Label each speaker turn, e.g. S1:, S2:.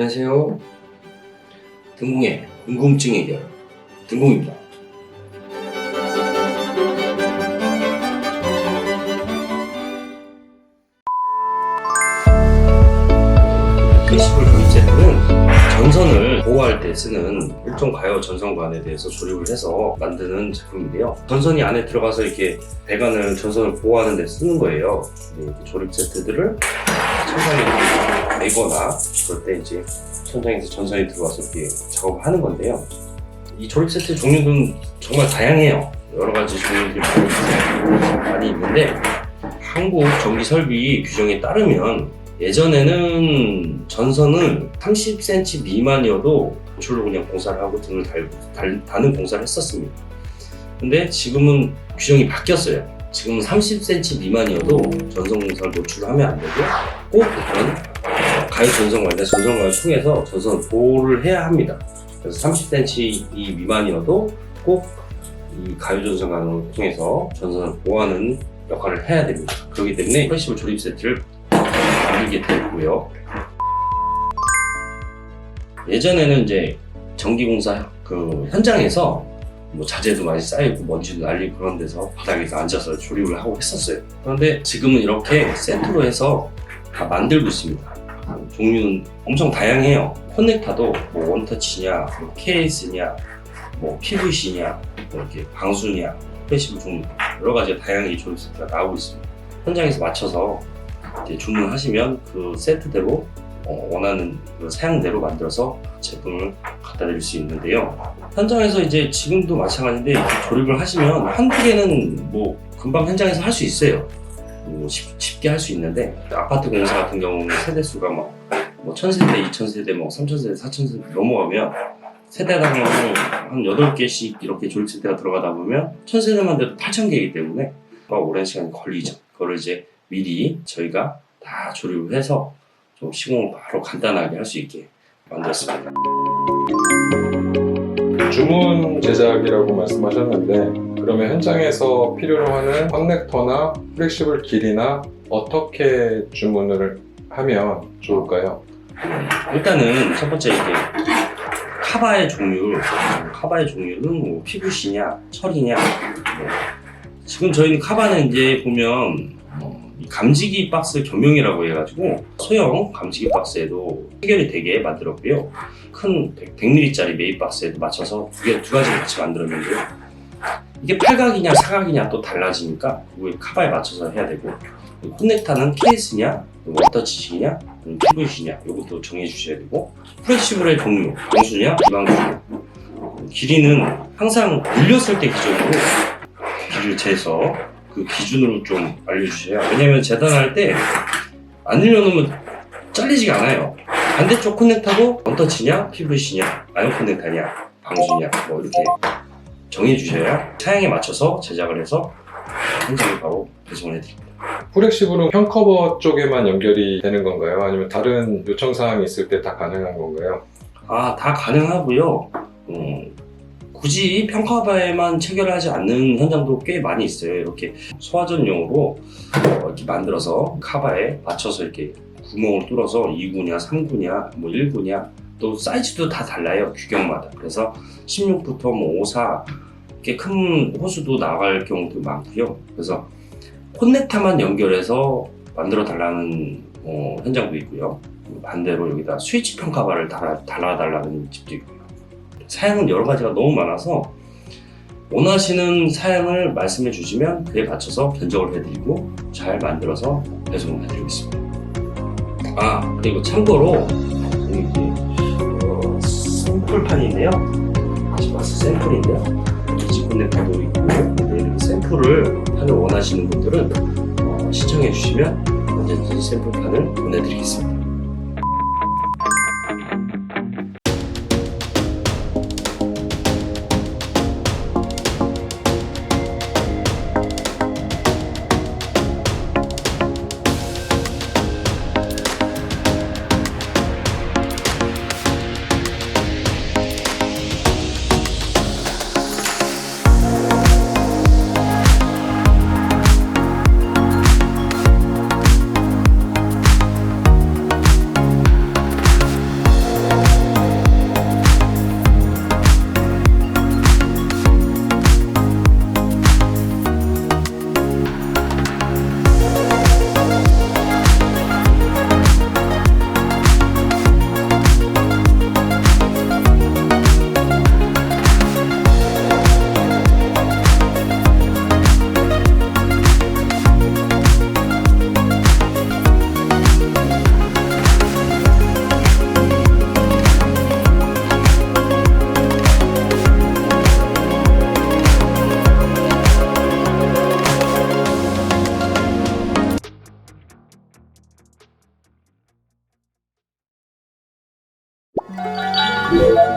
S1: 안녕하세요. 등공의 궁금증 해결 등공입니다. 페이시블 조립 세트는 전선을 보호할 때 쓰는 일종 가요 전선관에 대해서 조립을 해서 만드는 제품인데요. 전선이 안에 들어가서 이렇게 배관을 전선을 보호하는 데 쓰는 거예요. 네, 조립 세트들을 천장에 매거나 그럴 때 이제 천장에서 전선이 들어와서 이렇게 작업을 하는 건데요. 이 조립 세트 종류는 정말 다양해요. 여러 가지 종류들이 많이 있는데 한국 전기 설비 규정에 따르면 예전에는 전선을 30cm 미만이어도 줄로 그냥 공사를 하고 등을 달, 달, 다는 공사를 했었습니다. 근데 지금은 규정이 바뀌었어요. 지금은 30cm 미만이어도 전선 공사를 노출하면 안 되고 꼭 그런 가요 전선관이나 전선관을 통해서 전선 보호를 해야 합니다. 그래서 30cm 미만이어도 꼭 이 가요 전선관을 통해서 전선을 보호하는 역할을 해야 됩니다. 그렇기 때문에 플래시블 조립 세트를 만들게 됐고요. 예전에는 이제 전기공사 그 현장에서 뭐 자재도 많이 쌓이고 먼지도 날리고 그런 데서 바닥에서 앉아서 조립을 하고 했었어요. 그런데 지금은 이렇게 세트로 해서 다 만들고 있습니다. 종류는 엄청 다양해요. 커넥터도 뭐 원터치냐, 뭐 케이스냐, 뭐 PVC냐, 뭐 이렇게 방수냐, 패시브 종류 여러 가지 다양하게 조립 세트가 나오고 있습니다. 현장에서 맞춰서 이제 주문하시면 그 세트대로 어, 원하는 그 사양대로 만들어서 제품을 갖다 드릴 수 있는데요. 현장에서 이제 지금도 마찬가지인데 조립을 하시면 한두 개는 뭐 금방 현장에서 할 수 있어요. 뭐 쉽, 쉽게 할 수 있는데 아파트 공사 같은 경우는 세대 수가 막 뭐 1000세대, 2000세대, 뭐 3000세대, 4000세대 넘어가면 세대당 한 8개씩 이렇게 조립 세대가 들어가다 보면 1000세대만 돼도 8000개이기 때문에 오랜 시간이 걸리죠. 그거를 이제 미리 저희가 다 조립을 해서 좀 시공을 바로 간단하게 할 수 있게 만들었습니다.
S2: 주문 제작이라고 말씀하셨는데 그러면 현장에서 필요로 하는 커넥터나 플렉시블 길이나 어떻게 주문을 하면 좋을까요?
S1: 일단은 첫 번째 이게 카바의 종류, 카바의 종류는 뭐 PVC냐, 철이냐. 뭐 지금 저희는 카바는 이제 보면 어, 이 감지기 박스 겸용이라고 해가지고 소형 감지기 박스에도 해결이 되게 만들었고요. 큰 100mm짜리 메인 박스에도 맞춰서 두 개 두 가지 같이 만들었는데요. 이게 팔각이냐 사각이냐 또 달라지니까 그거에 카바에 맞춰서 해야 되고 커넥터는 케이스냐, 워터치식이냐, PVC냐 이것도 정해 주셔야 되고 프레시블의 종류, 방수냐, 비방수냐 길이는 항상 물렸을 때 기준으로 길이를 재서 그 기준으로 좀 알려주세요. 왜냐면 재단할 때 안 늘려놓으면 잘리지가 않아요. 반대쪽 커넥터도 원터치냐, PVC냐, 아이언 커넥터냐, 방수냐 뭐 이렇게 정해 주셔야 사양에 맞춰서 제작을 해서 현장에 바로 배송을 해드립니다.
S2: 플렉시블은 형 커버 쪽에만 연결이 되는 건가요? 아니면 다른 요청 사항이 있을 때 다 가능한 건가요?
S1: 아, 다 가능하고요. 음, 굳이 평가바에만 체결하지 않는 현장도 꽤 많이 있어요. 이렇게 소화전용으로 어, 이렇게 만들어서 카바에 맞춰서 이렇게 구멍을 뚫어서 2구냐, 3구냐, 뭐 1구냐, 또 사이즈도 다 달라요. 규격마다. 그래서 16부터 뭐 54, 이렇게 큰 호수도 나갈 경우도 많고요. 그래서 콘넥터만 연결해서 만들어 달라는 어, 현장도 있고요. 반대로 여기다 스위치 평가바를 달아, 달아달라는 집도 있고요. 사양은 여러 가지가 너무 많아서 원하시는 사양을 말씀해 주시면 그에 맞춰서 변적을 해드리고 잘 만들어서 배송을 해드리겠습니다. 아 그리고 참고로 이렇게 어, 샘플판인데요. 지바스 샘플인데요. 이지 커넥터도 있고 네, 이렇게 샘플을 판을 원하시는 분들은 어, 신청해 주시면 언제든지 샘플판을 보내드리겠습니다. Thank you.